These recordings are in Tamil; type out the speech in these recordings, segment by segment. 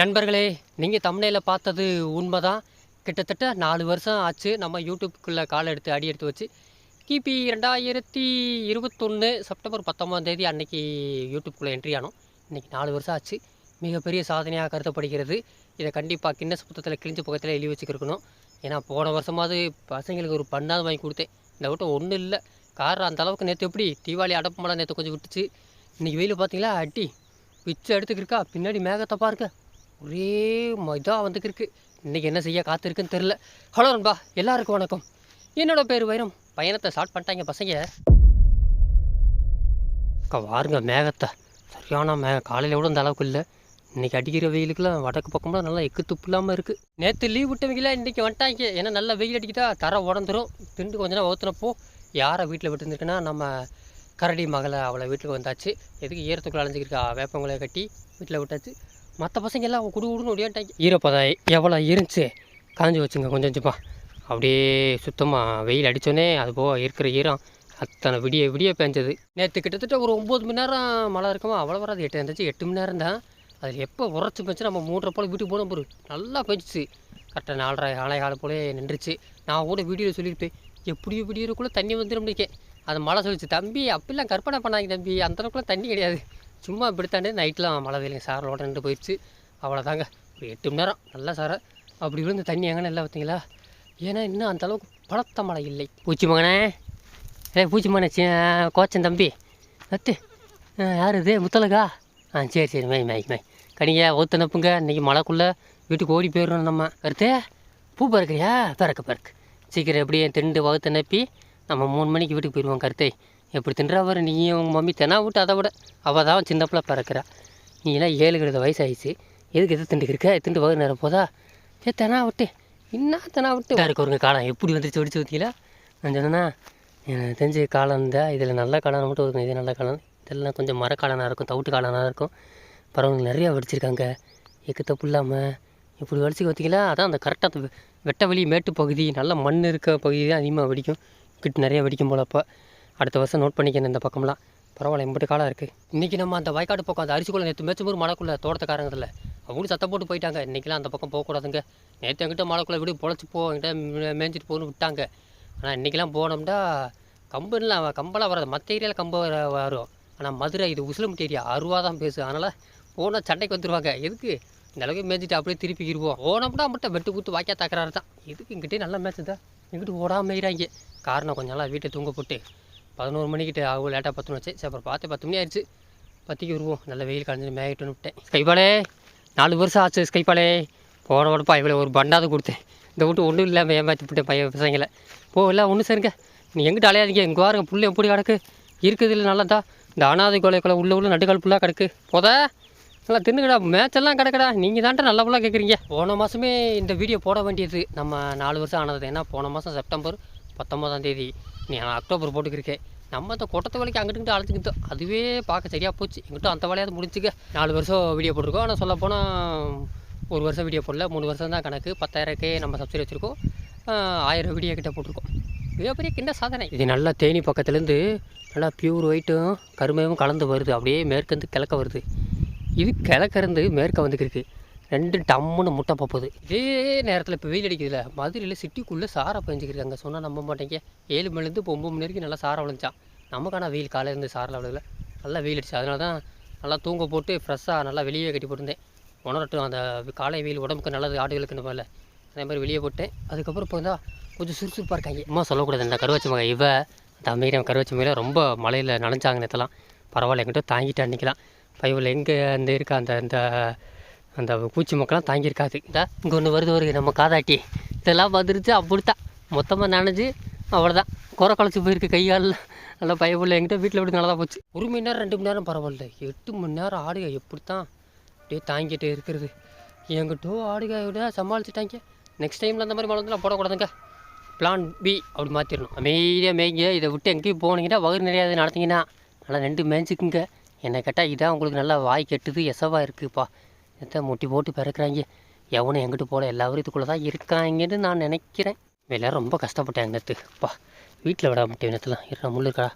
நண்பர்களே நீங்கள் தமிழையில் பார்த்தது உண்மைதான் கிட்டத்தட்ட நாலு வருஷம் ஆச்சு நம்ம யூடியூப்குள்ளே கால் எடுத்து அடி எடுத்து வச்சு. கிபி ரெண்டாயிரத்தி இருபத்தொன்று செப்டம்பர் பத்தொம்பதாம் தேதி அன்னைக்கு யூடியூப்குள்ளே என்ட்ரி ஆனோம். இன்றைக்கி நாலு வருஷம் ஆச்சு. மிகப்பெரிய சாதனையாக கருதப்படுகிறது. இதை கண்டிப்பாக கின்னஸ் புத்தகத்தில் கிழிஞ்ச பக்கத்தில் எழுதி வச்சுருக்கணும். ஏன்னா போன வருஷமாவது பசங்களுக்கு ஒரு பண்ணாது வாங்கி கொடுத்தேன். இந்த வட்டம் ஒன்றும் இல்லை. கார் அந்த அளவுக்கு நேற்று எப்படி? தீபாவளி அடப்பு மழை நேற்று கொஞ்சம் விட்டுச்சு. இன்றைக்கி வெயில் பார்த்தீங்களா? அடி பிச்சை எடுத்துக்கிருக்கா. பின்னாடி மேகத்தை பாருங்க. ஒரே இதாக வந்துக்கிருக்கு. இன்றைக்கி என்ன செய்ய காத்திருக்குன்னு தெரில ஹலோ நண்பா எல்லாருக்கும் வணக்கம். என்னோட பேர் வைரம். பயணத்தை ஸ்டார்ட் பண்ணிட்டாங்க பசங்க. அக்கா வாருங்க மேகத்தை. சரியான மே காலையில் கூட இந்த அளவுக்கு இல்லை. இன்றைக்கி அடிக்கிற வெயிலுக்குலாம் வடக்கு பக்கம்லாம் நல்லா எக்கு துப்பு இல்லாமல் இருக்குது நேற்று லீவ் விட்டவங்களாம் இன்றைக்கி வந்துட்டாங்க. ஏன்னா நல்லா வெயில் அடிக்கிட்டா தர உடந்துரும் திண்டு கொஞ்ச நேரம் ஊற்றுனப்போ யாரை வீட்டில் விட்டுருந்துருக்குன்னா நம்ம கரடி மகளை அவளை வீட்டுக்கு வந்தாச்சு. எதுக்கு ஈரத்துக்குள்ள அலைஞ்சிக்கிருக்கா வேப்பங்குலையை கட்டி வீட்டில் விட்டாச்சு. மற்ற பசங்க எல்லாம் குடு குடுன்னு ஒடியாண்டாங்க ஈரப்பதம் எவ்வளோ இருந்துச்சு? காஞ்சி வச்சுங்க கொஞ்சம் கொஞ்சமா. அப்படியே சுத்தமாக வெயில் அடித்தோடனே அது போக இருக்கிற ஈரம் அத்தனை விடிய விடிய பேஞ்சது. நேற்று கிட்டத்தட்ட ஒரு ஒம்பது மணி நேரம் மழை இருக்குமா? அவ்வளோ வராது. எட்டு இருந்துச்சு எட்டு மணி நேரம் தான். அது எப்போ உரைச்சி போச்சு நம்ம மூன்றரை போல் வீட்டுக்கு போன பொருள் நல்லா போயிடுச்சு கரெக்டாக நாலரை ஆலை காலம் போலே நின்றுச்சு. நான் கூட வீடியோவில் சொல்லியிருப்பேன். எப்படியோ வீடியோக்குள்ளே தண்ணி வந்துடும் இருக்கேன் அது மழை சொல்லிச்சு. தம்பி அப்படிலாம் கற்பனை பண்ணாங்க தம்பி. அந்தளவுக்குலாம் தண்ணி கிடையாது. சும்மா இப்படித்தாண்டே நைட்லாம் மழை வெயிலுங்க சாரோட நின்று போயிடுச்சு. அவ்வளோதாங்க ஒரு எட்டு மணி நேரம். நல்லா சாரை. அப்படி விழுந்து தண்ணி எங்கன்னா இல்லை பார்த்தீங்களா? ஏன்னா இன்னும் அந்த அளவுக்கு பலத்த மழை இல்லை. பூச்சி மகனே. ஏ பூச்சி மகனே சி கோச்சன் தம்பி. நத்து யார் இது? முத்தலகா? ஆ சரி சரி. மை மை மை. கனிங்க ஊத்தனப்புங்க இன்றைக்கி மழைக்குள்ளே வீட்டுக்கு ஓடி போயிடணும் நம்ம. கருத்தே பூ பறக்கிறியா? பறக்க பறக்கு. சீக்கிரம் எப்படியே திண்டு வகுத்து நப்பி நம்ம மூணு மணிக்கு வீட்டுக்கு போயிடுவோம் கருத்தை. எப்படி தின்றா வர நீ உங்கள் மம்மி தெனா விட்டு அதை விட. அவள் தான் சின்ன பிள்ளை பறக்கிறா. நீலாம் ஏழு கிடந்த வயசு ஆயிடுச்சு எதுக்கு எது திண்டுக்கு இருக்க? திண்டு வகுறு நேரம் போதா? ஏ தெனா விட்டு. என்ன தெனா விட்டு? யாருக்கு ஒருங்க காலம். எப்படி வந்துருச்சு ஒடிச்சு ஊற்றிங்களா நான் சொன்னேன்னா எனக்கு தெரிஞ்ச காலம் இருந்தால் இதில் நல்ல காலம் மட்டும் இருக்கும். இது நல்ல காலம். இதெல்லாம் கொஞ்சம் மரக்காலனாக இருக்கும் தவிட்டு காலனாக இருக்கும். பறவைங்க நிறையா வெடிச்சிருக்காங்க. எக்கு தப்பு இல்லாமல் இப்படி வடிச்சு பார்த்தீங்களா அதான் அந்த கரெக்டாக அந்த வெட்ட வெளி மேட்டு பகுதி நல்ல மண் இருக்க பகுதி தான் அதிகமாக வெடிக்கும். கிட்ட நிறையா வெடிக்கும் போலப்போ. அடுத்த வருஷம் நோட் பண்ணிக்கணும் இந்த பக்கம்லாம். பரவாயில்ல எம்பிட்டு காலம் இருக்குது இன்றைக்கி நம்ம அந்த வயக்காடு பக்கம் அந்த அரிசிக்குள்ளே நேற்று மேய்ச்சும்போது மழைக்குள்ளே தோட்டத்துக்காரங்கிறதுல அவங்களும் சத்தம் போட்டு போயிட்டாங்க. இன்றைக்கெலாம் அந்த பக்கம் போகக்கூடாதுங்க. நேற்று எங்கிட்ட மழைக்குள்ளே விடு பொழைச்சி போ என்கிட்ட மே- மேய்ஞ்சிட்டு போகணும்னு விட்டாங்க. ஆனால் இன்றைக்கெலாம் போனோம்னா கம்பெனிலாம் கம்பெல்லாம் வராது. மற்ற ஏரியாவில் கம்பு வர- வரும். ஆனால் மதுரை இது உசிலமுட்டி ஏரியா அருவா தான் பேசு. அதனால் போனால் சண்டைக்கு வந்துடுவாங்க எதுக்கு? இந்த அளவுக்கு மேய்ஞ்சிட்டு அப்படியே திருப்பிக்கிடுவோம் போனோம்னா மட்டும் வெட்டு குத்து வாய்க்கா தக்கறாரு தான். எதுக்கு இங்கிட்டே நல்லா மேய்ச்சுதா? இங்கிட்டு ஓடாமல் மேய்கிறாங்க காரணம் கொஞ்சம் நாளாக வீட்டை தூங்க போட்டு. பதினோரு மணிக்கிட்ட ஆகும் லேட்டாக பத்துன்னு வச்சு சரி அப்புறம் பார்த்து பத்து மணி ஆயிடுச்சு. பத்திக்கு வருவோம். நல்ல வெயில் காய்ஞ்சு மேயிட்டுன்னு விட்டேன் ஸ்கைபாலே நாலு வருஷம் ஆச்சு ஸ்கைபாலே போன உடப்பா இவ்வளோ ஒரு பண்டாவது கொடுத்தேன். இந்த விட்டு ஒன்றும் இல்லாமல் ஏமாற்றி விட்டேன் பையன் பசங்களை. போ எல்லாம் ஒன்று சரிங்க. நீ எங்கிட்ட அலையாதீங்க. இங்கே பாருங்க புல்லு எப்படி கிடக்கு. இருக்குது இல்லை நல்லா தான் இந்த அனாதை கொலைக்குள்ள உள்ள உள்ள நடுக்கால் புல்லாக கிடக்கு. போதா? நல்லா தின்னுக்கடா மேட்செல்லாம் கிடக்கடா. நீங்கள் தான்ட்ட நல்லா புல்லாக கேட்குறீங்க போன மாதமே இந்த வீடியோ போட வேண்டியது நம்ம நாலு வருஷம் ஆனது. ஏன்னா போன மாதம் செப்டம்பர் பத்தொம்போதாம் தேதி. நீ அக்டோபர் போட்டுக்கிருக்கேன் நம்ம அந்த கொட்டத்தை வேலைக்கு அங்கிட்டு அழைச்சிக்கிட்டு அதுவே பார்க்க சரியாக போச்சு. எங்கிட்ட அந்த வேலையாவது முடிஞ்சுக்க. நாலு வருஷம் வீடியோ போட்டிருக்கோம். ஆனால் சொல்ல ஒரு வருஷம் வீடியோ போடல. மூணு வருஷம் தான் கணக்கு. பத்தாயிரக்கே நம்ம சப்சிடி வச்சுருக்கோம். ஆயிரம் வீடியோ கிட்ட போட்டிருக்கோம். மிகப்பெரிய கிண்ட சாதனை. இது நல்லா தேனி பக்கத்துலேருந்து நல்லா பியூர் ஒயிட்டும் கருமையும் கலந்து வருது. அப்படியே மேற்கேந்து கிழக்க வருது. இது கிழக்கிருந்து மேற்க வந்துக்கிருக்கு. ரெண்டு டம்முன்னு முட்டை போகுது. இதே நேரத்தில் இப்போ வெயில் அடிக்குதுல மதுரையில் சிட்டிக்குள்ளே சாரை பெஞ்சிக்கிருக்காங்க சொன்னால் நம்ப மாட்டேங்க. ஏழு மணிலேருந்து இப்போ ஒம்பது மணி வரைக்கும் நல்லா சாரை விளைஞ்சான் நமக்கான வெயில் காலையிலேருந்து சாரில் விழுகல. நல்லா வெயில் அடிச்சு அதனால தான் நல்லா தூங்க போட்டு ஃப்ரெஷ்ஷாக நல்லா வெளியே கட்டி போட்டிருந்தேன். உணரட்டும் அந்த காலை வெயில் உடம்புக்கு நல்லது ஆடுகளுக்கு நம்ம இல்லை அதே மாதிரி வெளியே போட்டேன். அதுக்கப்புறம் இப்போ தான் கொஞ்சம் சுறுசுறுப்பாக இருக்காங்க. அம்மா சொல்லக்கூடாது இந்த கருவச்சி மகன் இவ அந்த அமீரம் கருவச்சி மயில ரொம்ப மழையில் நனைஞ்சாங்க நேற்றுலாம் பரவாயில்ல என்கிட்ட தாங்கிட்டு அன்றைக்கலாம் பைபிள் எங்கே அந்த இருக்க அந்த அந்த அந்த பூச்சி மக்கள்லாம் தாங்கியிருக்காது. இந்த இங்கே ஒன்று வருது வருது. நம்ம காதாட்டி. இதெல்லாம் வந்துருச்சு அப்படித்தான் மொத்தமாக நனைஞ்சு அவ்வளோதான் குறை குழச்சி போயிருக்கு கையால் நல்லா பயப்புள்ள எங்கிட்ட வீட்டில் விட்டு நல்லா தான் போச்சு. ஒரு மணி நேரம் ரெண்டு மணி நேரம் பரவாயில்ல. எட்டு மணி நேரம் ஆடுக எப்படித்தான்? அப்படியே தாங்கிட்டு இருக்கிறது. எங்கிட்டோ ஆடுகை விட சமாளிச்சுட்டாங்க. நெக்ஸ்ட் டைமில் அந்த மாதிரி மழை போடக்கூடாதுங்க. பிளான் பி அப்படி மாற்றிடணும் அமைதியாக மேய்ங்க. இதை விட்டு எங்கேயும் போனீங்கன்னா வகுர் நிறையாது நடத்திங்கன்னா நல்லா ரெண்டு மேய்ச்சிக்குங்க என்னை கேட்டால் இதான் உங்களுக்கு நல்லா வாய் கெட்டுது எசவாக இருக்குதுப்பா எத்த முட்டி போட்டு பிறக்கிறாங்க? எவனும் எங்கிட்டு போகல எல்லாரும் இதுக்குள்ளே தான் இருக்காங்கன்னு நான் நினைக்கிறேன். எல்லோரும் ரொம்ப கஷ்டப்பட்டேன் நேற்று அப்பா வீட்டில் விட மாட்டேன் நேற்றுலாம் இரா முள்ளு இருக்கா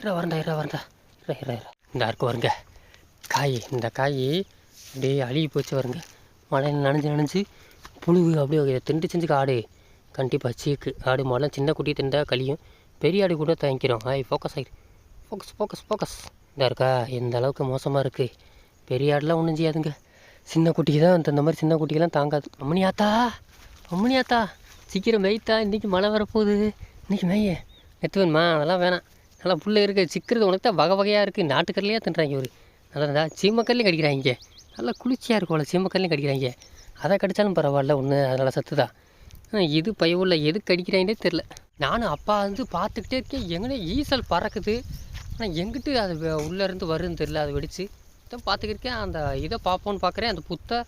இரா வரண்டா இரா வரண்டா இரா இரா இரா இந்த அருக்கு வருங்க காய் இந்த காய் அப்படியே அழுகி போச்சு வருங்க மழையில் நனைஞ்சு நனைஞ்சு புழுவு அப்படியே திண்டு செஞ்சு ஆடு கண்டிப்பாக சீக்கு. ஆடு மழை சின்ன குட்டி திண்டா கழியும். பெரிய ஆடு கூட தங்கிக்கிறோம். ஆய் ஃபோக்கஸ் ஆகிடு ஃபோக்கஸ் ஃபோக்கஸ் ஃபோக்கஸ் இந்த இருக்கா எந்த அளவுக்கு மோசமாக இருக்குது பெரிய ஆடெலாம் ஒன்றும் செய்யாதுங்க. சின்ன குட்டிக்கு தான் அந்த மாதிரி சின்ன குட்டிக்கெல்லாம் தாங்காது. அம்மனியாத்தா அம்மனியாத்தா சீக்கிரம் மெய்த்தா இன்றைக்கி மழை வரப்போகுது. இன்றைக்கி மேய. எத்துவன்மா அதெல்லாம் வேணாம். நல்லா புள்ள இருக்க. சிக்கிறது உனக்கு தான் வகை வகையாக இருக்குது நாட்டுக்கல்லையாக தின்றாங்க ஒரு நல்லா இருந்தா சீமக்கல்லையும் கடிக்கிறாங்க நல்லா குளிர்ச்சியாக இருக்கும் சீமக்கல்லையும் கடிக்கிறாங்க அதை கடித்தாலும் பரவாயில்ல. ஒன்று அதனால் சத்து தான் இது பயவுள்ள எது கடிக்கிறாங்கன்னே தெரில நானும் அப்பா வந்து பார்த்துக்கிட்டே இருக்கேன். எங்கனே ஈசல் பறக்குது. ஆனால் எங்கிட்டு அது உள்ளேருந்து இருந்து வருதுன்னு தெரில அது வெடித்து புத்தம் பார்த்துக்கிருக்கேன். அந்த இதை பார்ப்போன்னு பார்க்குறேன். அந்த புத்தை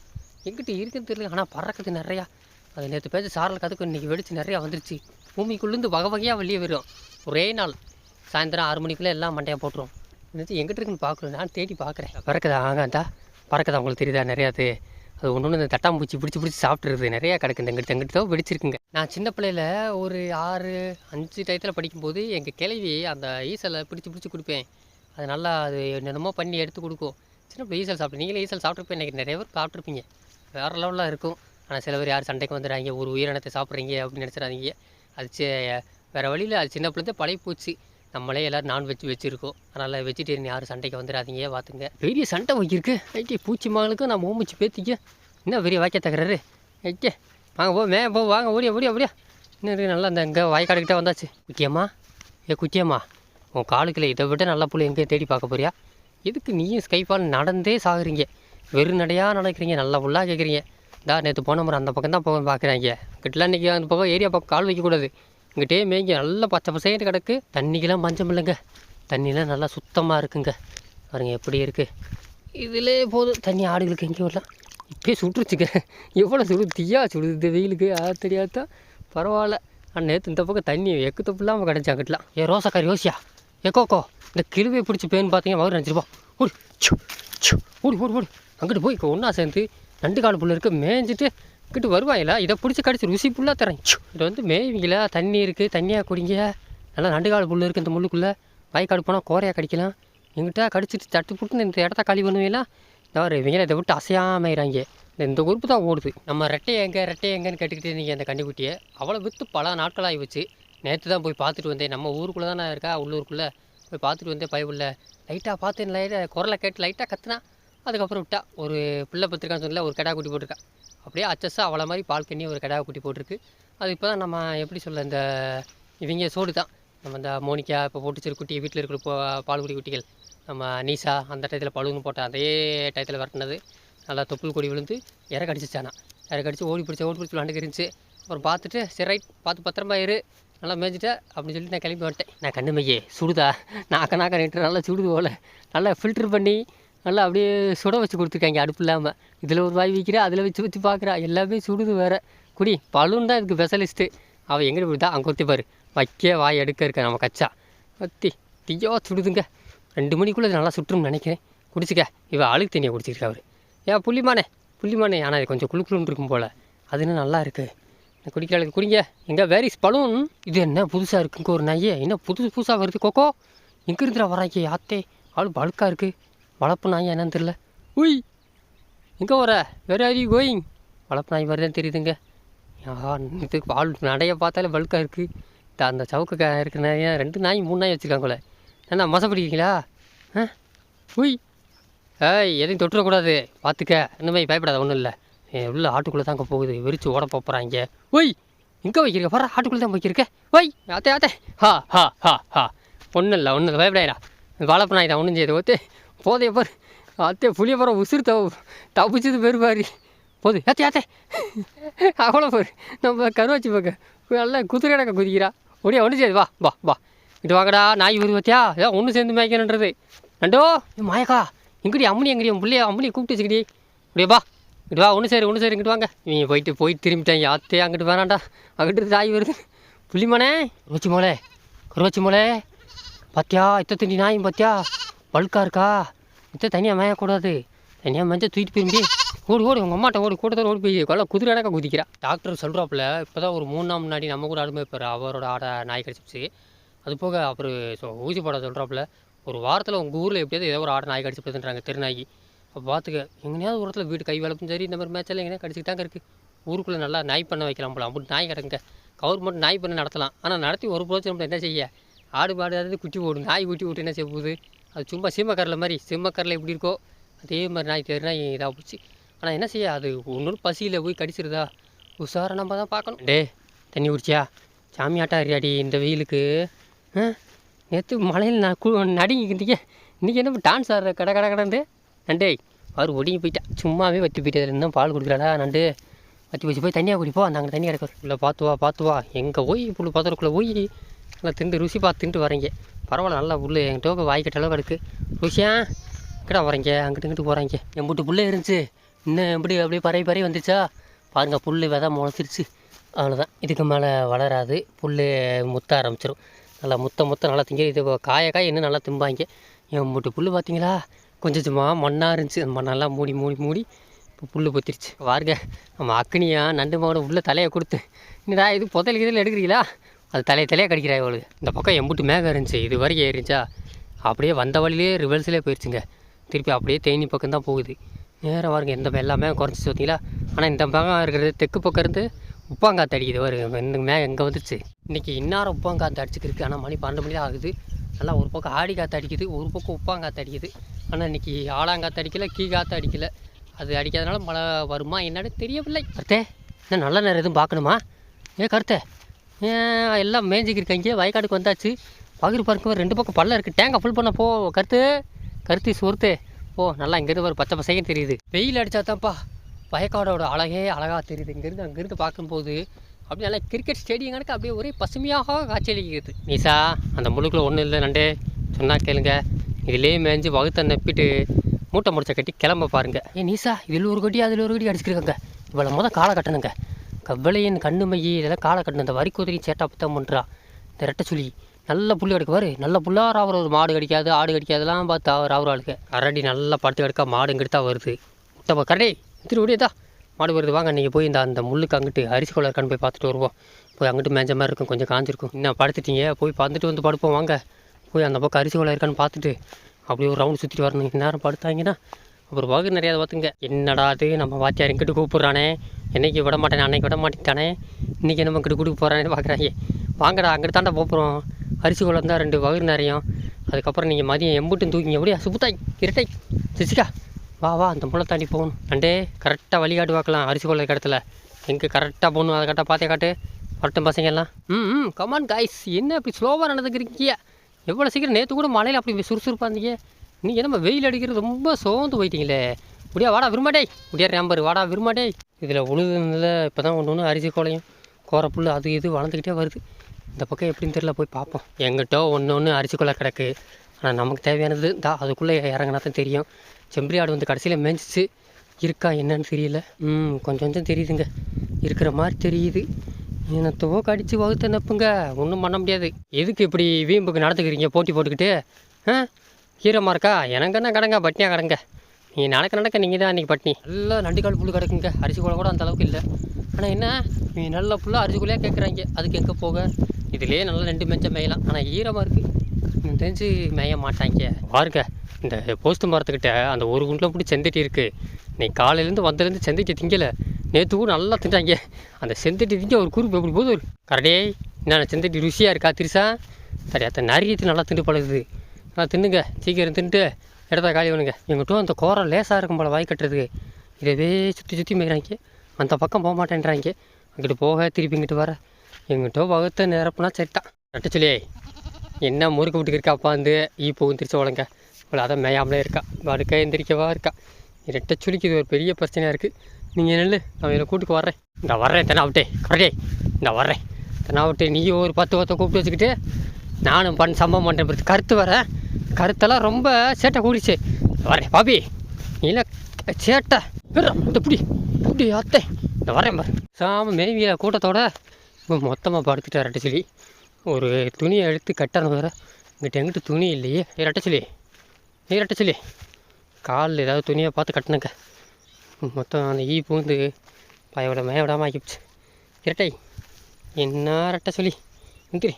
எங்கிட்ட இருக்குன்னு தெரியல. ஆனால் பறக்குது நிறையா. அது நேற்று பேச்சு சாரல் கதுக்கு இன்றைக்கி வெடிச்சு நிறையா வந்துருச்சு. பூமிக்குள்ளேருந்து வகை வகையாக வெளியே வரும் ஒரே நாள். சாயந்தரம் ஆறு மணிக்குள்ளே எல்லாம் மண்டையாக போட்டுரும் நேற்று எங்கிட்ட இருக்குன்னு பார்க்கணும் நான் தேடி பார்க்குறேன். பறக்குதா? ஆகாண்டா? பறக்குதா உங்களுக்கு தெரியுதா நிறையா அது அது ஒன்று ஒன்று இந்த தட்டாம்பூச்சி பிடிச்சி பிடிச்சி சாப்பிட்றது நிறையா கிடக்கு. எங்கிட்ட எங்கிட்ட தான் வெடிச்சிருக்குங்க. நான் சின்ன பிள்ளையில் ஒரு ஆறு அஞ்சு டயத்தில் படிக்கும்போது எங்கள் கிளவி அந்த ஈசலை பிடிச்சி பிடிச்சி கொடுப்பேன். அது நல்லா அது என்னென்னமோ பண்ணி எடுத்து கொடுக்கும். சின்ன பிள்ளை ஈசல் சாப்பிட்டு நீங்களே ஈசல் சாப்பிட்ருப்பேன் எனக்கு நிறைய பேர் சாப்பிட்ருப்பீங்க வேறு லெவலில் இருக்கும். ஆனால் சில பேர் யார் சண்டைக்கு வந்துடுறாங்க? ஒரு உயிரினத்தை சாப்பிட்றீங்க அப்படின்னு நினச்சிடாதீங்க. அது வேறு வழியில் அது சின்ன பிள்ளைந்தே பழைய போச்சு. நம்மளே எல்லோரும் நான்வெஜ் வச்சுருக்கோம். அதனால் வெஜிடேரியன் யாரும் சண்டைக்கு வந்துடாதீங்க. பார்த்துங்க. பெரிய சண்டை வைக்கிருக்கு ஐட்டி பூச்சி மகளுக்கும் நான் மூமிச்சு பேத்திக்க. என்ன பெரிய வாய்க்க தகுறாரு ஐக்கே வாங்க போ மே போ வாங்க ஓடியா ஓடியா ஓடியா. இன்னும் நல்லா இந்த இங்கே வாய்க்காடுக்கிட்டே வந்தாச்சு. குட்டியம்மா ஏ குட்டியம்மா உன் காலுக்குள்ள இதை விட நல்ல பிள்ளை எங்கேயும் தேடி பார்க்க போறியா? எதுக்கு நீயும் ஸ்கைஃபால் நடந்தே சாகுறீங்க? வெறும் நடையாக நடக்கிறீங்க நல்லா ஃபுல்லாக கேட்குறீங்க டா நேற்று போன முறை அந்த பக்கம் தான் போக பார்க்குறாங்க கிட்டலாம் இன்றைக்கி அந்த பக்கம் ஏரியா பக்கம் கால் வைக்கக்கூடாது இங்கிட்டே மேய்ங்க நல்லா பச்சை பசைட்டு கிடக்கு. தண்ணிக்கெல்லாம் பஞ்சம் இல்லைங்க. தண்ணிலாம் நல்லா சுத்தமாக இருக்குங்க. பாருங்க எப்படி இருக்குது இதிலே போதும். தண்ணி ஆடுகளுக்கு எங்கேயும் வரலாம். இப்பயே சுட்டுருச்சுக்க எவ்வளோ சுடு தீயா சுடுது இந்த வெயிலுக்கு. அது தெரியாதா? பரவாயில்ல. ஆனால் நேற்று இந்த பக்கம் தண்ணி எக்கு தப்பு இல்லாமல் கிடச்சாங்கட்டலாம் ஏ ரோசக்காரி யோசியா எக்கோக்கோ இந்த கிழுவை பிடிச்சி பேன்னு பார்த்தீங்கன்னா வரும் நினச்சிருப்போம் ஓடி. சு சு ஓடி ஓடி ஓடி. அங்கிட்டு போய் இப்போ ஒன்றா சேர்ந்து ரெண்டு கால் புள்ள இருக்குது மேய்ஞ்சிட்டு இங்கிட்டு வருவாயில்ல இதை பிடிச்சி கடிச்சு ருசி ஃபுல்லாக தரேன். சு இது வந்து மேய்வீங்களா? தண்ணி இருக்குது தண்ணியாக குடிங்க. நல்லா நண்டு கால் புல் இருக்குது இந்த முள்ளுக்குள்ளே. வாய்க்காடு போனால் கோரையாக கடிக்கலாம். எங்கிட்ட கடிச்சிட்டு தட்டு புட்டு இந்த இடத்த காலி பண்ணுவீங்களா? தவிர இவங்கள இதை விட்டு அசையாமைறாங்க இந்த இந்த உறுப்பு தான் ஓடுது. நம்ம ரெட்டை எங்கே ரெட்டை எங்கன்னு கேட்டுக்கிட்டே நீங்கள் அந்த கண்டுக்குட்டியை அவ்வளோ விற்று பல நாட்களாகி வச்சு நேற்று தான் போய் பார்த்துட்டு வந்தேன். நம்ம ஊருக்குள்ளே தானே இருக்கா? உள்ளூருக்குள்ளே. போய் பார்த்துட்டு வந்தேன் பயவுள்ள லைட்டாக பார்த்து லைட்டாக குரலை கேட்டு லைட்டாக கத்துனா அதுக்கப்புறம் விட்டா. ஒரு பிள்ளை பத்திரிக்கான்னு சொல்லல ஒரு கிடா குட்டி போட்டிருக்கா. அப்படியே அச்சஸாக அவளை மாதிரி பால் கண்ணி ஒரு கிடா குட்டி போட்டிருக்கு. அது இப்போ தான் நம்ம எப்படி சொல்ல இந்த இவங்க சோடு தான். நம்ம இந்த மோனிக்கா இப்போ போட்டுச்சிரு குட்டி வீட்டில் இருக்கிற போ பால்குடி குட்டிகள். நம்ம நீசா அந்த டயத்தில் பழுகுன்னு போட்ட அதே டயத்தில் வரட்டினது. நல்லா தொப்புள் கொடி விழுந்து இறக்கடிச்சிச்சானா. இறக்கடிச்சு ஓடி பிடிச்சி ஓடி பிடிச்சி விளாண்டுக்கு இருந்துச்சு. அப்புறம் பார்த்துட்டு சரி ரைட் பார்த்து பத்திரமா இரு. நல்லா மேய்ஞ்சிட்டேன் அப்படின்னு சொல்லி நான் கிளம்பி வந்துட்டேன். நான் கண்ணு மையே சுடுதா? நாக்க நாக்க நின்று நல்லா சுடுது போல். நல்லா ஃபில்ட்ரு பண்ணி நல்லா அப்படியே சுட வச்சு கொடுத்துருக்காங்க அடுப்பு இல்லாமல் இதில் ஒரு வாய் வைக்கிறா அதில் வச்சு வச்சு பார்க்குறா எல்லாமே சுடுது வேறு. குடி பலூன் தான் இதுக்கு ஸ்பெஷலிஸ்ட்டு அவள் எங்கே போய் அங்கே ஒத்தி பாரு. வைக்க வாய் எடுக்க இருக்க நம்ம கச்சா. ஒத்தி தீயோ சுடுதுங்க. ரெண்டு மணிக்குள்ளே இது நல்லா சுற்றும்னு நினைக்கிறேன். குடிச்சிக்க. இவள் அழுக்கு தண்ணியை குடிச்சிருக்கா அவர். ஏன் புள்ளிமானே புள்ளிமானே. ஆனால் இது கொஞ்சம் குழுக்குழுன்னு இருக்கும் போல். அது இன்னும் நல்லா இருக்குது குடிக்கிற அளவுக்கு குடிங்க எங்கே வேரிஸ் பலூன். இது என்ன புதுசாக இருக்குங்க ஒரு நாயே. என்ன புதுசு புதுசாக வருது கோக்கோ எங்கே இருந்துடா வராங்க யாத்தே. ஆள் பழுக்காக இருக்குது வளர்ப்பு நாயா என்னன்னு தெரில உய். எங்கே வர? வேறு ஆர் யூ கோயிங் வளர்ப்பு நாய் வருதுன்னு தெரியுதுங்க. ஆ இது ஆள் நடைய பார்த்தாலே பல்காக இருக்குது அந்த சவுக்கு இருக்கிற நாயை ரெண்டு நாய் மூணு நாய் வச்சுருக்காங்களே என்ன மசப்பிடிக்கிறீங்களா ஆ? உய். ஏய் எதையும் தொட்டுறக்கூடாது. பார்த்துக்க. இந்த மாதிரி பயப்படாத ஒன்றும் இல்லை. உள்ள ஆட்டுக்குள்ளே தாங்க போகுது. விரிச்சு ஓட போகிறாங்க ஒய் எங்கே வைக்கிறீங்க வர ஆட்டுக்குள்ளே தான் வைக்கிறக்க ஒய் ஆத்தே ஆத்தே. ஹா ஹா ஹா ஹா. ஒன்றும் இல்லை ஒன்றும் இல்லை பயப்படாதா வளர்ப்பு நாய் தான் ஒன்றும் செய்யுது ஓத்தே போதைய பாரு. அத்தே புளிய பாரு உசுறு தவு தப்பிச்சது பேர் பாரு போது ஏத்தே ஏத்தே அவ்வளோ பாரு நம்ம கருவாச்சி பார்க்க நல்லா குதிரை கிடக்க குதிக்கிறா. ஒடியா ஒன்றும் செய்யுது. வா வா வா. இது வாங்கடா நாய் வருது பார்த்தியா ஏதோ ஒன்று சேர்ந்து மேய்க்கணுன்றது. நண்டோ மாயக்கா. எங்கடி அம்மனி எங்கடி உன் பிள்ளைய அம்மனி கூப்பிட்டு வச்சுக்கிடி அப்படியே வா. இங்கிட்டு வா ஒன்று சரி ஒன்று சரி இங்கிட்டு வாங்க. நீ போயிட்டு போயிட்டு திரும்பிட்டேன் யாத்தே அங்கிட்டு வேணாண்டா. அங்கிட்டு நாய் வருது. புள்ளிமானே குருவச்சி மோளே குருவச்சி மோளே. பாத்தியா இத்த தண்ணி நாயும் பாத்தியா? பல்கா இருக்கா? இத்த தனியாக மேயக்கூடாது. தனியாக மேய்ச்சா தூக்கிட்டு திரும்பி ஓடி ஓடி உங்கள் அம்மாட்ட ஓடி கூட்டத்தோடு ஓடி போய் கொள்ள குதிரை கணக்கா குதிக்கிறா. டாக்டர் சொல்கிறாப்புல இப்போ தான் ஒரு மூணு நாள் முன்னாடி நம்ம கூட அனுபவிப்பார் அவரோட ஆடை நாய் கடிச்சிச்சு அது போக அப்புறம் ஊசி போட சொல்கிறாப்புல ஒரு வாரத்தில் உங்கள் ஊரில் எப்படியாவது ஏதோ ஒரு ஆடை நாய் கடிச்சு போதுன்றாங்க திருநாய்க்கு அப்போ பார்த்துக்க எங்கேயாவது ஒரு இடத்துல வீடு கை வளர்ப்பும் சரி இந்த மாதிரி மேட்செல்லாம் எங்கேயா கடிச்சிட்டு தாங்க இருக்குது ஊருக்குள்ளே நல்லா நாய் பண்ண வைக்கலாம் போல அப்படி நாய் கிடக்குங்க. கவர்மெண்ட் நாய் பண்ண நடத்தலாம். ஆனால் நடத்தி ஒரு பிரோஜனம் என்ன செய்ய? ஆடு பாடு அதாவது குட்டி போடும் நாய் குட்டி விட்டு என்ன செய்ய போகுது? அது சும்மா சீமக்கரில் மாதிரி சீமக்கரில் எப்படி இருக்கோ அதே மாதிரி நாய் தேர் நாய் இதாக போச்சு. ஆனால் என்ன செய்ய? அது ஒன்றும் பசியில் போய் கடிச்சிருதா? உஷாரை நம்ம தான் பார்க்கணும். டே தண்ணி குடிச்சியா? சாமியாட்டா அறியாடி இந்த வெயிலுக்கு நேற்று மழையில் நான் கு நடுங்கிக்கிட்டீங்க இன்றைக்கி என்ன டான்ஸ் ஆடுற கடை கடை கடந்து. நண்டே அவர் ஒடுங்கி போயிட்டா. சும்மாவே வத்தி போயிட்டு. இருந்தால் இன்னும் பால் கொடுக்குறாடா நண்டு. வத்தி வச்சு போய் தண்ணியாக குடிப்போ நாங்கள் தண்ணி கிடக்கு. இல்லை பார்த்து வா பார்த்துவா எங்கே போய் புல் பதறக்குள்ளே போய் நல்லா திண்டு ருசி பார்த்து தின்ட்டு வரீங்க பரவாயில்ல நல்லா புல் என்கிட்ட போய் வாய்க்கிட்ட அளவு கிடக்கு ருசியா? எங்கடா வரீங்க அங்கிட்டு இங்கிட்டு போகிறாங்க எம்பிட்டு புல்லே இருந்துச்சு. இன்னும் எப்படி அப்படியே பறவை பறவை வந்துச்சா? பாருங்கள் புல் விதை முளைச்சிருச்சு. அவ்வளோதான் இதுக்கு மேலே வளராது. புல் முத்த ஆரம்பிச்சிடும் நல்லா முத்த முத்த நல்லா திங்க. இது காய காய இன்னும் நல்லா திம்பாங்க. எம்பிட்டு புல் பார்த்தீங்களா கொஞ்சம் கொஞ்சமாக மண்ணாக இருந்துச்சு. அந்த மண்ணெல்லாம் மூடி மூடி மூடி இப்போ புல் பொத்திருச்சு. பாருங்க நம்ம அக்னியா நண்டு மகனை உள்ள தலையை கொடுத்து என்னடா இது புதையல் கிதில் எடுக்கிறீங்களா? அது தலையை தலையாக கடிக்கிறா இவளுக்கு இந்த பக்கம் எம்புட்டு மேகம் இருந்துச்சு இது வரைக்கும் ஏறிச்சா அப்படியே வந்த வழியிலே ரிவர்ஸ்லேயே போயிடுச்சுங்க திருப்பி அப்படியே தேனி பக்கம் தான் போகுது. நேராக பாருங்க எந்த எல்லாமே குறைஞ்சிச்சு பார்த்தீங்களா? ஆனால் இந்த பக்கம் இருக்கிறது தெற்கு பக்கம் இருந்து உப்பாங்காத்து அடிக்குது. வருங்க இந்த மேகம் எங்கே வந்துச்சு இன்றைக்கி இன்னாரம் உப்பாங்காத்து அடிச்சுக்கிருக்கு. ஆனால் மணி பன்னெண்டு மணி தான் ஆகுது. நல்லா ஒரு பக்கம் ஆடி காற்று அடிக்குது ஒரு பக்கம் உப்பாங்காற்று அடிக்குது. ஆனால் இன்றைக்கி ஆலாங்காத்து அடிக்கல கீ காற்று அடிக்கல. அது அடிக்காதனால மழை வருமா என்னன்னு தெரியவில்லை. கருத்தே என்ன நல்ல நேரம் எதுவும் பார்க்கணுமா? ஏ கருத்தே எல்லாம் மேய்ஞ்சிக்கிருக்காங்க வயக்காடுக்கு வந்தாச்சு. பகிர் பார்க்க ரெண்டு பக்கம் பள்ளம் இருக்குது டேங்கை ஃபுல் பண்ண போ கருத்து. கருத்து சொருத்து. ஓ நல்லா இங்கேருந்து ஒரு பச்சை பசையும் தெரியுது. வெயில் அடித்தா தான்ப்பா வயக்காடோட அழகே அழகாக தெரியுது. இங்கேருந்து அங்கேருந்து பார்க்கும்போது அப்படியே நல்லா கிரிக்கெட் ஸ்டேடியம் கணக்கு அப்படியே ஒரே பசுமையாக காட்சியளிக்கிறது. நீசா அந்த முழுக்கில் ஒன்றும் இல்லை நண்டே. சொன்னால் கேளுங்க. இதிலே மேய்ஞ்சு வகுத்த நப்பிட்டு மூட்டை முடிச்ச கட்டி கிளம்ப பாருங்க. ஏ நீசா இதில் ஒரு கட்டி அதில் ஒரு கட்டி அடிச்சிருக்காங்க. இவ்வளோ மொதல் காலை கட்டணுங்க. கவ்வளையின் கண்ணு மையி இதெல்லாம் காலை கட்டணும் இந்த வரி குதிரை சேட்டா புத்தம் பண்ணுறா இந்த ரெட்டை சுழி நல்ல புல்லு கிடக்கு நல்ல புல்லாக ராவுற ஒரு மாடு கடிக்காது ஆடு கடிக்காதெல்லாம் பார்த்து ராவுற ஆளுக்கு அரடி நல்லா படுத்து கிடக்கா மாடு இங்கிட்டு தான் வருது. முட்டை கரடி திருவடியதா மாடு வருது வாங்க நீங்கள் போய் இந்த அந்த முள்ளுக்கு அங்கிட்டு அரிசி கொள்ள இருக்கான்னு போய் பார்த்துட்டு வருவோம். போய் அங்கிட்டு மேஞ்ச மாதிரி இருக்கும் கொஞ்சம் காஞ்சிருக்கும். இன்னும் படுத்துட்டீங்க? போய் பார்த்துட்டு வந்து படுப்போம் வாங்க. போய் அந்த பக்கம் அரிசி கொள்ள இருக்கான்னு பார்த்துட்டு அப்படியே ஒரு ரவுண்ட் சுற்றிட்டு வரணும். இந்நேரம் படுத்தாங்கன்னா அப்புறம் வகு நிறையா பார்த்துங்க. என்னடா அது? நம்ம வாத்தியார் எங்கிட்ட கூப்பிட்றானே. என்னைக்கு விட மாட்டேன் அன்னைக்கு விட மாட்டேன்ட்டானே. இன்றைக்கி நம்ம இங்கிட்டு கூட்டு போகிறானேன்னு பார்க்குறாங்க. வாங்கடா அங்கிட்டு தாண்டா போகிறோம் அரிசி கொள்ள ரெண்டு வகு நிறையும். அதுக்கப்புறம் நீங்கள் மதியம் எம்புட்டும் தூக்கிங்க அப்படியே சுப்புத்தாய் இரட்டை. சிசிக்கா வா வா அந்த முளை தாண்டி போகணும். அண்டே கரெக்டாக வழிகாட்டு பார்க்கலாம் அரிசி கொள்ள இடத்துல எங்கே கரெக்டாக போகணும் அதை கரெக்டாக பார்த்தே காட்டு. வரட்டும் பசங்க எல்லாம். ம் ம் கமான் காய்ஸ் என்ன இப்படி ஸ்லோவாக நடந்துக்கிறீங்க? எவ்வளோ சீக்கிரம் நேற்று கூட மழையில் அப்படி சுறுசுறுப்பாக இருந்தீங்க. நீங்கள் நம்ம வெயில் அடிக்கிறது? ரொம்ப சோர்ந்து போயிட்டீங்களே. முடியா வாடா விரும்மாடே முடியா ரேம்பர் வாடா விரும்மாடே இதில் உழுதுல இப்போ தான் ஒன்று ஒன்று அரிசி கோலையும் கோரப்புல் அது இது வளர்ந்துக்கிட்டே வருது. இந்த பக்கம் எப்படின்னு தெரியல போய் பார்ப்போம். எங்கிட்ட ஒன்று ஒன்று அரிசி கொலை கிடக்கு. ஆனால் நமக்கு தேவையானது தான் அதுக்குள்ளே இறங்கினா தான் தெரியும். செம்பரி ஆடு வந்து கடைசியில் மேஞ்சிச்சு. இருக்கா என்னன்னு தெரியல. ம் கொஞ்சம் கொஞ்சம் தெரியுதுங்க. இருக்கிற மாதிரி தெரியுது. என்னத்தவோ கடிச்சு வகுத்த நப்புங்க. ஒன்றும் பண்ண முடியாது. எதுக்கு இப்படி வீம்புக்கு நடத்துக்கிறீங்க போட்டி போட்டுக்கிட்டு ஆ? ஈரமாக இருக்கா எனக்கு கடங்க பட்னியாக கடங்க. நீ நடக்க நடக்க நீங்கள் தான் அன்றைக்கி பட்னி. நல்லா நண்டுக்கால் புல் கிடக்குங்க. அரிசி கூட கூட அந்த அளவுக்கு இல்லை. ஆனால் என்ன? நீ நல்ல புல்லாக அரிசிக்குள்ளேயே கேட்குறாங்க அதுக்கு எங்கே போக? இதுலேயே நல்லா ரெண்டு மெஞ்சம் மேயலாம். ஆனால் ஈரமாக இருக்குது எனக்கு தெரிஞ்சு மேய மாட்டாங்க. பாருங்க இந்த போஸ்ட் மரத்துக்கிட்ட அந்த ஒரு குண்டில் பிடி செந்தட்டி இருக்குது நீ காலையிலேருந்து வந்ததுலேருந்து செந்தட்டி திங்கலை. நேற்று கூட நல்லா தின்றாங்க அந்த செந்தட்டி திங்க ஒரு குறுப்பு எப்படி போதும் கரடே என்ன செந்தட்டி ருசியாக இருக்கா திருசா? சரி அத்தை நிறைய நல்லா திண்டு பழகுது நல்லா தின்னுங்க. சீக்கிரம் தின்ட்டு இடத்த காலி பண்ணுங்க. எங்கிட்டும் அந்த கோரம் லேசாக இருக்கும் போல் வாய் கட்டுறதுக்கு. இதவே சுற்றி சுற்றி மேய்கிறாங்க அந்த பக்கம் போக மாட்டேன்றாங்க. அங்கிட்டு போக திருப்பி இங்கிட்டு வர. எங்கிட்டோ வகுத்த நிரப்புனா சரிதான். நட்டச்சுலே என்ன முறுக்கு விட்டுக்கு இருக்கா உட்காந்து ஈ போகும் திருச்சி இவ்வளோ அதான் மேயாமலே இருக்கா. படுக்க எந்திரிக்கவா இருக்கா. ரெட்டை இது ஒரு பெரிய பிரச்சனையாக இருக்குது நீங்கள் நெல் நான் இதில் கூட்டுக்கு வர்றேன். இந்த வர்றேன் தெனாவிட்டே. கரெக்டே இந்த வர்றேன். தெனாவிட்டே நீயும் ஒரு பத்து பத்தை கூப்பிட்டு வச்சுக்கிட்டு நானும் பண்ண சம்பவம் பண்ணுறேன் கருத்து வரேன் கருத்தெல்லாம் ரொம்ப சேட்டை கூடிச்சு வரேன் பாபி. இல்லை சேட்டை. பிடி இப்படி அத்தை. இந்த வரேன் பாரு. சாம மேவிய கூட்டத்தோட இப்போ மொத்தமாக படுத்துட்டு ரெட்டச்சிலி சொல்லி ஒரு துணியை எடுத்து கட்டணும் வேறு. இங்கிட்ட எங்கிட்ட துணி இல்லையே. ஏ ரெட்டச்சிலி சொல்லி ஏ ரெட்டை சொல்லி காலில் ஏதாவது துணியை பார்த்து கட்டினக்க மொத்தம் அந்த ஈ பூந்து பயவிட மேவிடாமல் ஆக்கிடுச்சு இரட்டை. என்ன ரெட்டை சொல்லி எந்திரி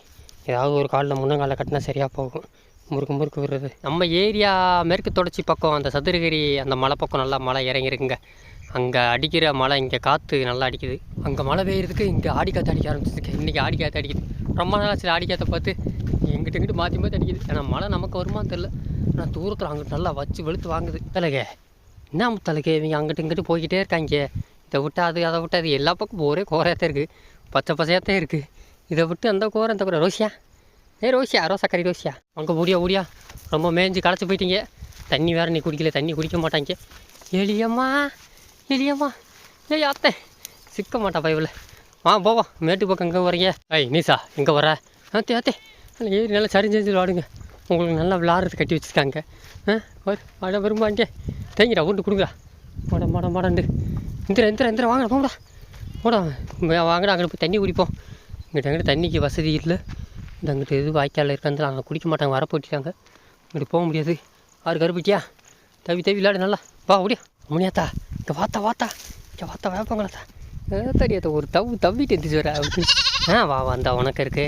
ஏதாவது ஒரு காலில் முன்னங்காலில் கட்டினா சரியாக போகும். முறுக்கு முறுக்கு வருது நம்ம ஏரியா மேற்கு தொடர்ச்சி பக்கம் அந்த சதுரகிரி அந்த மலை பக்கம் நல்லா மழை இறங்கியிருக்குங்க. அங்கே அடிக்கிற மழை இங்கே காற்று நல்லா அடிக்குது. அங்கே மழை பெய்யறதுக்கு இங்கே ஆடி காற்று அடிக்க ஆரம்பிச்சிருக்கு. இன்றைக்கி ஆடி காற்று அடிக்குது. ரொம்ப நாள் ஆச்சு ஆடி காற்றை பார்த்து எங்கிட்ட இங்கிட்டு மாற்றி மாற்றி அடிக்குது. ஏன்னா மழை நமக்கு வருமா தெரில ஆனால் தூரத்தில் அங்கிட்டு நல்லா வச்சு வெளுத்து வாங்குது. தலைகே என்ன தலைகே இவங்க அங்கிட்டு இங்கிட்டு போய்கிட்டே இருக்காங்க. இதை விட்டு அது அதை விட்டு அது. எல்லா பக்கம் ஒரே கோரையாத்தான் இருக்குது பச்சை பசையாத்தான் இருக்குது இதை விட்டு அந்த கோரம் அந்த கோரை ரோசியா ஏ ரோசா ரோசாக்கறி ரோசியா அங்கே ஓடியா ஓடியா? ரொம்ப மேய்ஞ்சு களைச்சி போயிட்டீங்க. தண்ணி வேறு நீ குடிக்கல. தண்ணி குடிக்க மாட்டாங்க. எளியம்மா எலியம்மா ஏய் அத்தை சிக்க மாட்டா பைபிள் வா போவா மேட்டு பக்கம் எங்கே வரீங்க ஐய் நீசா எங்கே வர? அத்தே அத்தே ஏறி நல்லா சரிஞ்சு சரிஞ்சு விளாடுங்க உங்களுக்கு நல்லா விளாட்றது கட்டி வச்சுருக்காங்க. ஆ வரு மழை தேங்கிடா உண்டு கொடுங்க மாட மாட மாடாண்டு. இந்திர இந்திர இந்திர வாங்க போங்கடா. போடா வாங்கடா அங்கிட்டு போய் தண்ணி குடிப்போம். இங்கிட்ட அங்கிட்டு தண்ணிக்கு வசதி இல்லை. இந்த அங்கிட்ட எது வாய்க்காலில் இருக்காந்து அங்கே குடிக்க மாட்டாங்க வர போட்டிட்டாங்க இங்கிட்டு போக முடியாது. ஆறு கருப்பிட்டியா தவி தவி விளையாடு நல்லா. வா ஓடியா. முனியாத்தா இங்கே வாத்தா வாத்தா இங்கே வாத்தா வேப்பாங்களாத்தா தெரியாத ஒரு தவு தவிட்டு இருந்துச்சு வர அப்படி ஆ வா வந்தா உனக்கு இருக்கு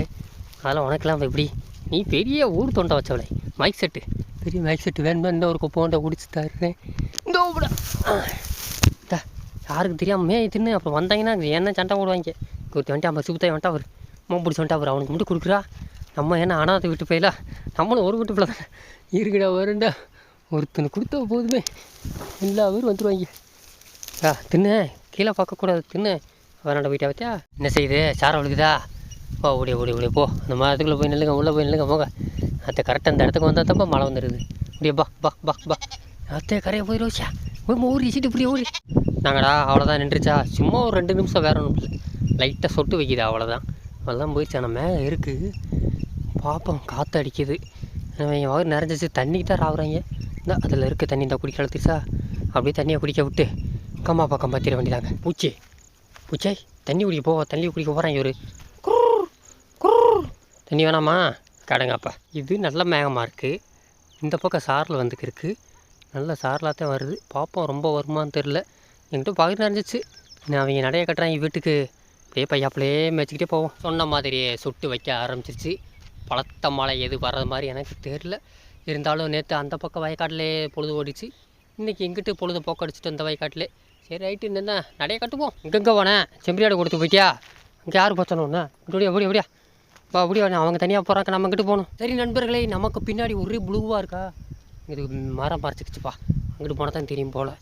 அதெல்லாம் உனக்கெல்லாம் எப்படி நீ பெரிய ஊர் தொண்டை வச்சவளே மைக் செட்டு பெரிய மைக் செட்டு வேணுமா இந்த ஒரு கொப்போண்டை குடிச்சு தர்றேன் இந்த ஓபடா தா யாருக்கு தெரியாம மே தின்னு அப்புறம் வந்தாங்கன்னா என்ன சண்டை போடுவாங்க ஒருத்தி வந்துட்டு அவன் சுத்தாய் வந்துட்டா அவர் அம்மா பிடிச்சி வந்துட்டா அவர் அவனுக்கு மட்டும் கொடுக்குறா நம்ம என்ன அனாதை விட்டு போயில நம்மளும் ஒரு வீட்டு பிள்ளை தானே இருக்குடா வருண்டா ஒருத்தனை கொடுத்தா போதுமே எல்லா பேரும் வந்துடுவாங்க ஆ தின்னு. கீழே பார்க்கக்கூடாது தின்னு. வேணாண்ட போயிட்டா வச்சா என்ன செய்யுது? சாரம் விழுக்குதா போ ஓடிய ஓடி ஓடி போ. அந்த மரத்துக்குள்ளே போய் நில்லுங்க உள்ளே போய் நில்லுங்க போங்க. அத்தை கரெக்டாக அந்த இடத்துக்கு வந்தால் தப்பா மழை வந்துடுது அப்படியே பா பா பா பா. அத்தை கரையை போயிடுவோச்சா போய் ஊறி வச்சுட்டு இப்படி ஓடி. நாங்கடா அவ்வளோதான் நின்றுச்சா? சும்மா ஒரு ரெண்டு நிமிஷம் வேற ஒன்றும் லைட்டாக சொட்டு வைக்குது அவ்வளோதான் அவ்வளோதான் போயிடுச்சு ஆனால் மேலே இருக்குது பார்ப்போம் காற்று அடிக்குது. அவங்க வாங்க நிறைஞ்சிச்சு தண்ணிக்கு தான் ராவுறாங்க. இந்த அதில் இருக்க தண்ணி இந்த குடிக்க அழுத்துச்சா அப்படியே தண்ணியை குடிக்க விட்டு. பக்கமாக பக்கம் பத்திர வேண்டியதாங்க பூச்சி. பூச்சே தண்ணி குடிக்க போ தண்ணி குடிக்க போகிறான் இவர். தண்ணி வேணாமா? கடங்கப்பா. இது நல்ல மேகமாக இருக்குது இந்த பக்கம் சாரில் வந்துக்கு இருக்குது நல்ல சாரலாக தான் வருது. பார்ப்போம் ரொம்ப வருமானு தெரில என்கிட்ட பார்க்க நிறைஞ்சிச்சு நான் அவங்க நடைய கட்டுறாங்க வீட்டுக்கு. அப்படியே பையாப்பிலே மேய்ச்சிக்கிட்டே போவோம். சொன்ன மாதிரியே சுட்டு வைக்க ஆரம்பிச்சிருச்சு. பழத்த மழை எது வர்றது மாதிரி எனக்கு தெரில இருந்தாலும் நேற்று அந்த பக்கம் வயக்காட்டிலே பொழுது ஓடிச்சு. இன்றைக்கி எங்கிட்டு பொழுது போக்கடிச்சிட்டு அந்த வயக்காட்டிலே? சரி ரைட்டு என்ன நடைய கட்டுவோம். இங்கெங்கே போனேன் செம்பரியாடு கொடுத்து போய்க்கியா இங்கே யார் பார்த்தோன்னு இப்படியா இப்படியா இப்படியா வா அப்படியா அவங்க தனியாக போகிறாங்க நம்ம கிட்ட போகணும். சரி நண்பர்களே நமக்கு பின்னாடி ஒரே ப்ளூவாக இருக்கா? இது மரம் மறைச்சிக்கிச்சுப்பா அங்கிட்டு போனால் தான் தெரியும் போல்.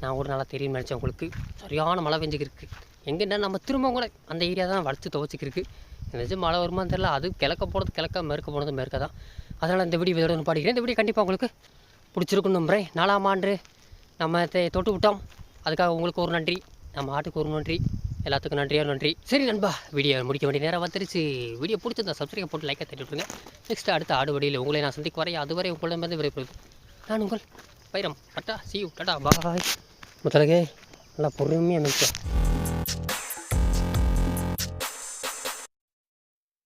நான் ஒரு நாளாக தெரியும் நினச்சேன் உங்களுக்கு. சரியான மழை பெஞ்சிக்கிருக்கு. எங்கன்னா நம்ம திரும்ப கூட அந்த ஏரியா தான் வளர்த்து துவச்சிக்கிருக்கு. நிஜம் மழை வருமான்னு தெரியல. அது கிழக்க போகிறது கிழக்க மேற்க போனது மேற்க தான். அதனால் இந்த வீடியோ இதோட பாடிக்கிறேன் இந்த வீடியோ கண்டிப்பாக உங்களுக்கு பிடிச்சிருக்குன்னு நம்புகிறேன் நாலாம் ஆண்டு நம்ம தொட்டு விட்டோம். அதுக்காக உங்களுக்கு ஒரு நன்றி. நம்ம ஆட்டுக்கு ஒரு நன்றி. எல்லாத்துக்கும் நன்றியாக நன்றி. சரி நண்பா வீடியோ முடிக்க வேண்டிய நேரம் வந்துருச்சு. வீடியோ பிடிச்சிருந்தா சப்ஸ்கிரைப் போட்டு லைக்கை தட்டி விட்ருங்க நெக்ஸ்ட் அடுத்த ஆடு வழியில் உங்களை நான் சந்திக்க வரைய அதுவரை உங்களிடமிருந்து விரைப்படுது நான் உங்கள் பைரம் பட்டா சி யூ டாடா பாய் முதலகே நல்லா பொறுமையாக நினைச்சேன்